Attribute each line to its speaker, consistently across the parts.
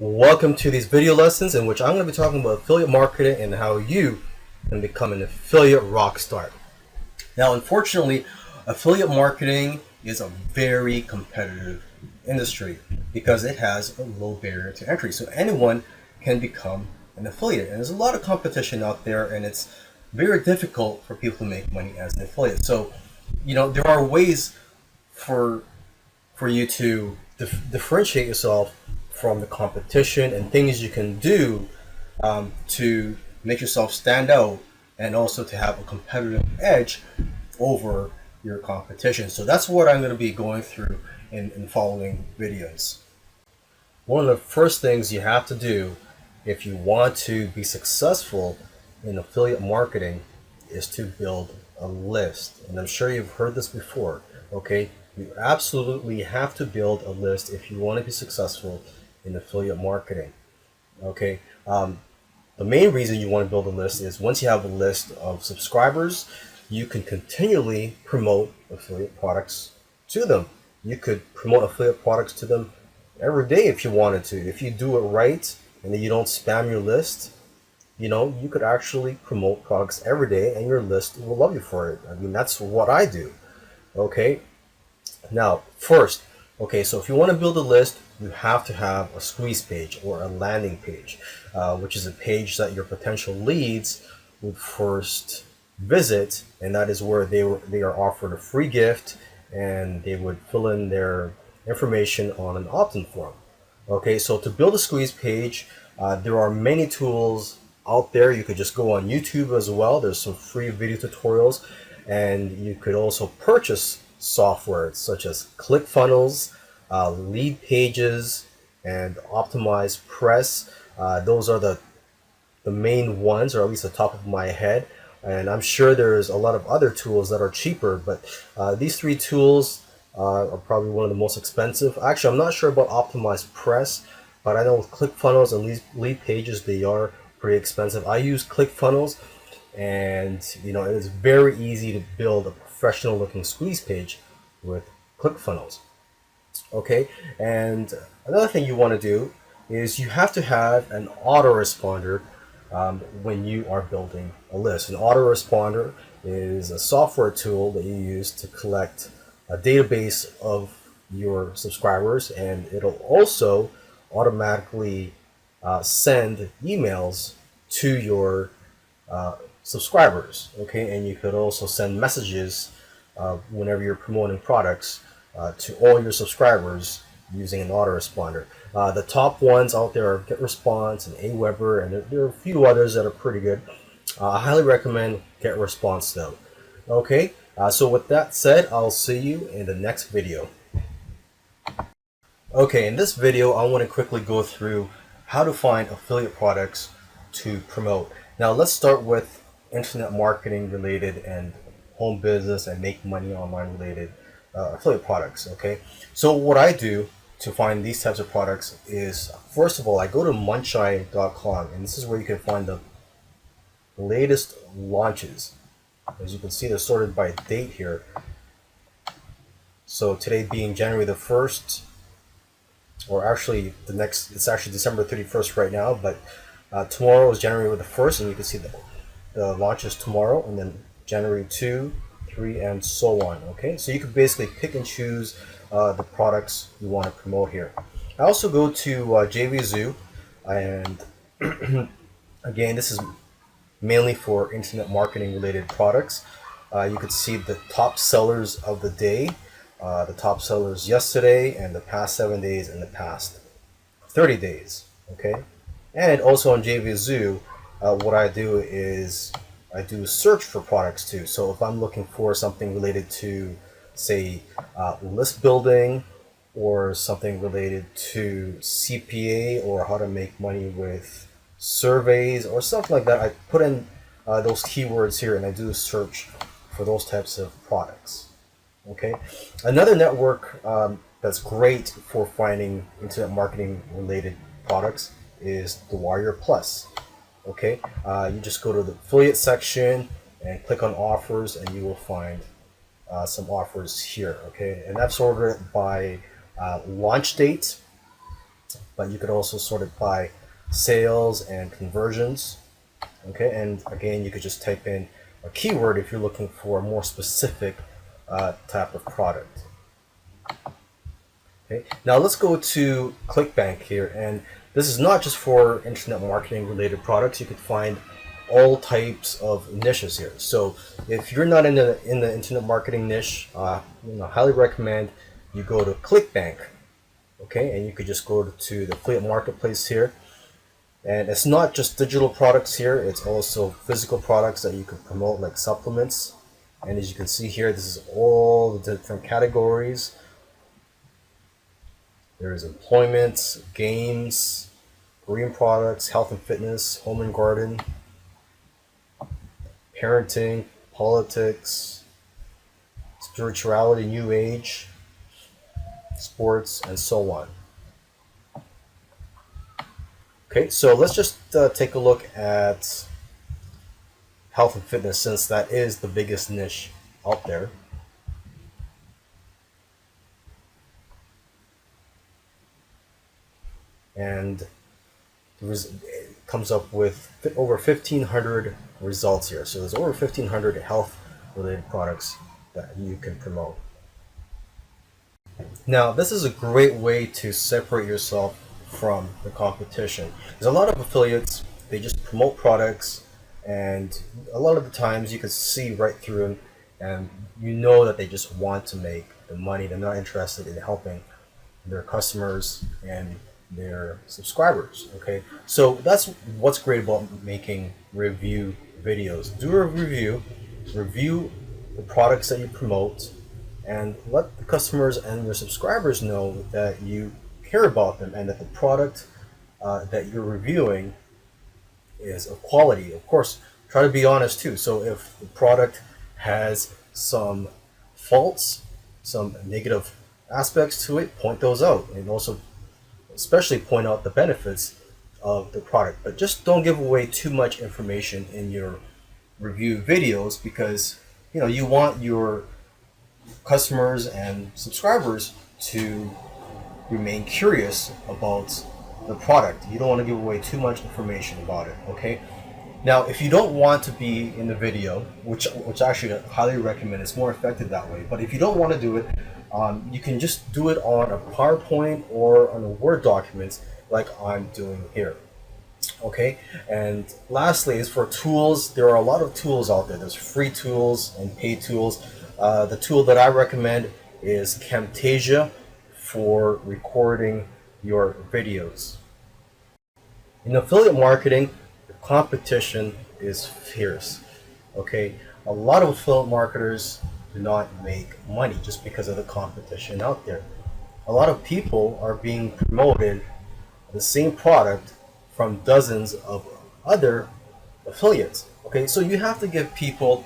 Speaker 1: Welcome to these video lessons in which I'm going to be talking about affiliate marketing and how you can become an affiliate rock star. Now, unfortunately, affiliate marketing is a very competitive industry because it has a low barrier to entry. So anyone can become an affiliate. And there's a lot of competition out there and it's very difficult for people to make money as an affiliate. So, you know, there are ways for for you to dif- differentiate yourself from the competition and things you can do um, to make yourself stand out and also to have a competitive edge over your competition. So that's what I'm going to be going through in, in following videos. One of the first things you have to do if you want to be successful in affiliate marketing is to build a list. And I'm sure you've heard this before, okay? You absolutely have to build a list if you want to be successful in affiliate marketing. Okay. Um, the main reason you want to build a list is once you have a list of subscribers, you can continually promote affiliate products to them. You could promote affiliate products to them every day if you wanted to. If you do it right and then you don't spam your list, you know, you could actually promote products every day and your list will love you for it. I mean, that's what I do. Okay. Now, first, okay, so if you want to build a list, you have to have a squeeze page or a landing page, uh, which is a page that your potential leads would first visit, and that is where they were, they are offered a free gift, and they would fill in their information on an opt-in form. Okay, so to build a squeeze page, uh, there are many tools out there. You could just go on YouTube as well. There's some free video tutorials, and you could also purchase software such as ClickFunnels, uh, Leadpages, and Optimize Press. Uh, those are the the main ones, or at least the top of my head. And I'm sure there's a lot of other tools that are cheaper, but uh, these three tools uh, are probably one of the most expensive. Actually, I'm not sure about Optimize Press, but I know with ClickFunnels and Lead, Leadpages, they are pretty expensive. I use ClickFunnels, and you know it is very easy to build a professional looking squeeze page with ClickFunnels. Okay, and another thing you want to do is you have to have an autoresponder um, when you are building a list. An autoresponder is a software tool that you use to collect a database of your subscribers, and it'll also automatically uh, send emails to your uh, subscribers. Okay, and you could also send messages uh, whenever you're promoting products uh, to all your subscribers using an autoresponder. Uh, the top ones out there are GetResponse and Aweber, and there, there, are a few others that are pretty good. Uh, I highly recommend GetResponse though. Okay, uh, so with that said, I'll see you in the next video. Okay, in this video, I want to quickly go through how to find affiliate products to promote. Now, let's start with internet marketing related and home business and make money online related uh, affiliate products. Okay, so what I do to find these types of products is first of all I go to muncheye.com and this is where you can find the latest launches. As you can see, they're sorted by date here. So today being January the first, or actually the next, it's actually December 31st right now, but uh, tomorrow is January the 1st, and you can see the, the launches tomorrow, and then January 2, 3, and so on. Okay, so you can basically pick and choose uh, the products you want to promote here. I also go to uh, JVZoo, and again, this is mainly for internet marketing related products. Uh, you could see the top sellers of the day, uh, the top sellers yesterday, and the past seven days, and the past 30 days. Okay, and also on JVZoo, uh, what I do is I do search for products too. So if I'm looking for something related to, say, uh, list building or something related to CPA or how to make money with surveys or stuff like that, I put in uh, those keywords here and I do a search for those types of products. Okay. Another network um, that's great for finding internet marketing related products is the Warrior Plus okay uh, you just go to the affiliate section and click on offers and you will find uh, some offers here okay and that's ordered by uh, launch date but you could also sort it by sales and conversions. Okay, and again, you could just type in a keyword if you're looking for a more specific uh, type of product. Okay, now let's go to ClickBank here, and this is not just for internet marketing related products. You could find all types of niches here. So if you're not in the in the internet marketing niche, uh, you know, highly recommend you go to ClickBank. Okay, and you could just go to the affiliate marketplace here. And it's not just digital products here, it's also physical products that you can promote like supplements. And as you can see here, this is all the different categories. There is employment, games, green products, health and fitness, home and garden, parenting, politics, spirituality, new age, sports, and so on. Okay, so let's just uh, take a look at health and fitness since that is the biggest niche out there. And it comes up with over 1,500 results here. So there's over 1,500 health related products that you can promote. Now, this is a great way to separate yourself from the competition. There's a lot of affiliates, they just promote products, and a lot of the times you can see right through them, and you know that they just want to make the money. They're not interested in helping their customers and their subscribers. Okay, so that's what's great about making review videos. Do a review, review the products that you promote, and let the customers and your subscribers know that you care about them and that the product uh, that you're reviewing is of quality. Of course, try to be honest too. So if the product has some faults, some negative aspects to it, point those out and also especially point out the benefits of the product. But just don't give away too much information in your review videos because you know you want your customers and subscribers to remain curious about the product. You don't want to give away too much information about it, okay? Now, if you don't want to be in the video, which which I actually highly recommend, it's more effective that way. But if you don't want to do it, um, you can just do it on a PowerPoint or on a Word document, like I'm doing here. Okay, and lastly is for tools. There are a lot of tools out there. There's free tools and paid tools. Uh, the tool that I recommend is Camtasia for recording your videos. In affiliate marketing, the competition is fierce. Okay, a lot of affiliate marketers do not make money just because of the competition out there. A lot of people are being promoted the same product from dozens of other affiliates. Okay, so you have to give people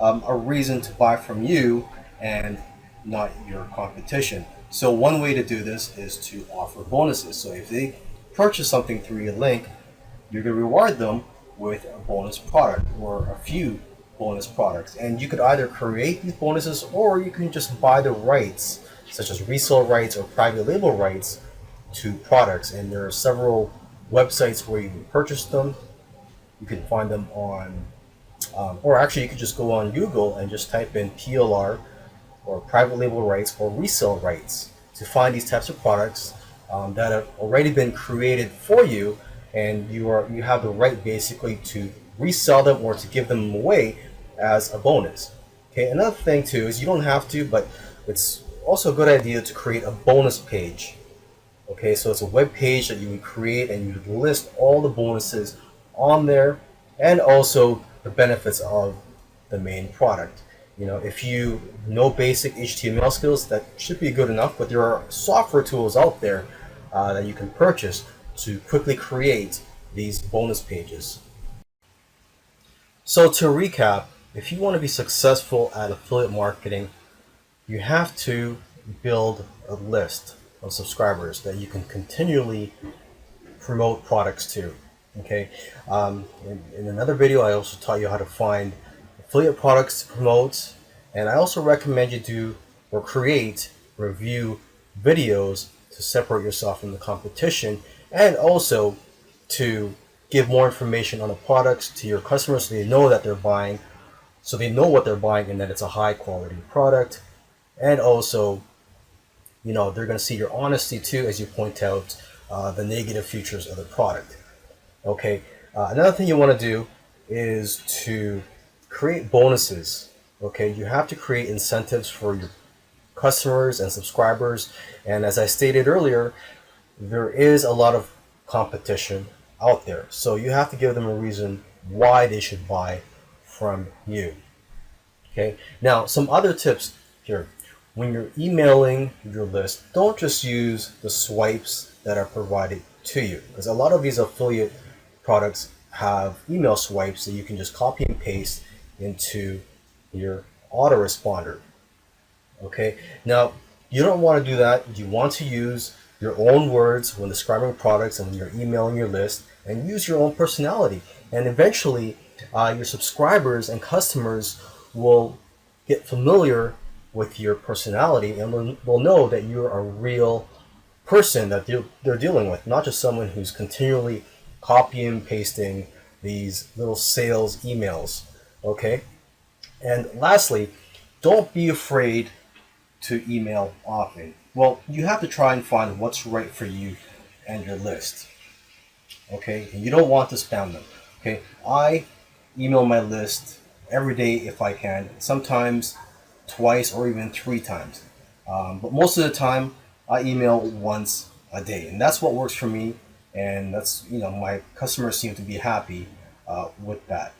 Speaker 1: um, a reason to buy from you and not your competition. So one way to do this is to offer bonuses. So if they purchase something through your link, you're going to reward them with a bonus product or a few bonus products. And you could either create these bonuses or you can just buy the rights, such as resale rights or private label rights to products. And there are several websites where you can purchase them. You can find them on, um, or actually, you could just go on Google and just type in PLR or private label rights or resale rights to find these types of products um, that have already been created for you and you are you have the right basically to resell them or to give them away as a bonus okay another thing too is you don't have to but it's also a good idea to create a bonus page okay so it's a web page that you would create and you would list all the bonuses on there and also the benefits of the main product you know, if you know basic HTML skills, that should be good enough. But there are software tools out there uh, that you can purchase to quickly create these bonus pages. So to recap, if you want to be successful at affiliate marketing, you have to build a list of subscribers that you can continually promote products to. Okay. Um, in, in another video, I also taught you how to find affiliate products to promote. And I also recommend you do or create review videos to separate yourself from the competition and also to give more information on the products to your customers so they know that they're buying so they know what they're buying and that it's a high quality product. And also you know they're going to see your honesty too as you point out uh, the negative features of the product. Okay uh, another thing you want to do is to create bonuses. Okay you have to create incentives for your customers and subscribers. And as i stated earlier there is a lot of competition out there. So you have to give them a reason why they should buy from you. Okay? Now some other tips here. When you're emailing your list don't just use the swipes that are provided to you because a lot of these affiliate products have email swipes that you can just copy and paste into your autoresponder. Okay, now you don't want to do that. You want to use your own words when describing products and when you're emailing your list and use your own personality. And eventually, uh, your subscribers and customers will get familiar with your personality and will, will know that you're a real person that they're, they're dealing with, not just someone who's continually copying and pasting these little sales emails. Okay? And lastly, don't be afraid to email often. Well, you have to try and find what's right for you and your list. Okay? And you don't want to spam them. Okay? I email my list every day if I can, sometimes twice or even three times. Um, but most of the time, I email once a day, and that's what works for me. And that's you know my customers seem to be happy uh, with that.